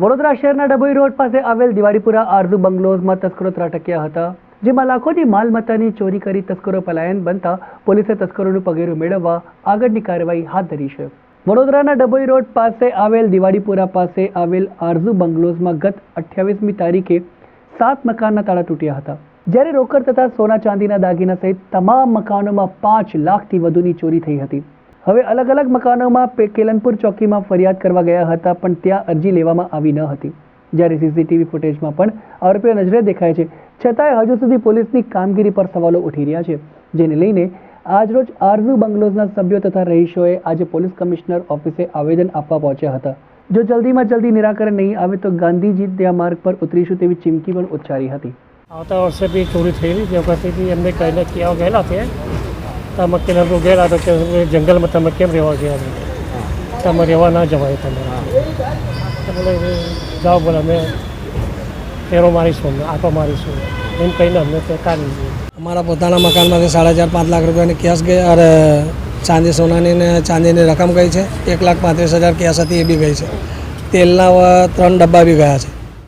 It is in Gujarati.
વડોદરા શહેરના ડભોઈ રોડ પાસે આવેલ દિવાળીપુરા આરઝુ બંગલોઝમાં તસ્કરો ત્રાટક્યા હતા, જેમાં લાખોની માલમત્તાની ચોરી કરી તસ્કરો પલાયન બનતા પોલીસે તસ્કરોનું પગેરું મેળવવા આગળની કાર્યવાહી હાથ ધરી છે. વડોદરાના ડભોઈ રોડ પાસે આવેલ દિવાળીપુરા પાસે આવેલ આરઝુ બંગલોઝમાં ગત અઠ્યાવીસમી તારીખે સાત મકાનના તાળા તૂટ્યા હતા. જ્યારે રોકડ તથા સોના ચાંદીના દાગીના સહિત તમામ મકાનોમાં પાંચ લાખથી વધુની ચોરી થઈ હતી. હવે અલગ અલગ મકાનોમાં કેલનપુર ચોકીમાં ફરિયાદ કરવા ગયા હતા, પણ ત્યાં અરજી લેવામાં આવી ન હતી. જ્યારે સીસીટીવી ફૂટેજમાં પણ આરોપીઓ નજરે દેખાય છે, છતાંય હજુ સુધી પોલીસની કામગીરી પર સવાલો ઉઠી રહ્યા છે. જેને લઈને આજરોજ આરઝુ બંગલોઝના સભ્યો તથા રહીશોએ આજે પોલીસ કમિશનર ઓફિસે આવેદન આપવા પહોંચ્યા હતા. જો જલ્દીમાં જલ્દી નિરાકરણ નહીં આવે તો ગાંધીજી ત્યાં માર્ગ પર ઉતરીશું તેવી ચીમકી પણ ઉચ્ચારી હતી. આવતા વર્ષે બી ચોરી થયેલી, જે વખતે એમને કહેલા ક્યાં ગયેલા તે તો અમે કિલનપુર ગયેલા તો કે જંગલમાં તમે કેમ રહેવા ગયા તમે રહેવા ના જવાય તમે. જાઓ બોલે, અમે ફેરો મારીશું, અમે આટો મારીશું. એમ કહીને અમને તે કાઢી અમારા પોતાના મકાનમાંથી સાડા ચાર, પાંચ લાખ રૂપિયાની કેસ ગઈ અરે ચાંદી સોનાની ને ચાંદીની રકમ ગઈ છે. એક લાખ પાંત્રીસ હજાર કેસ હતી, એ બી ગઈ છે. તેલના ત્રણ ડબ્બા બી ગયા છે.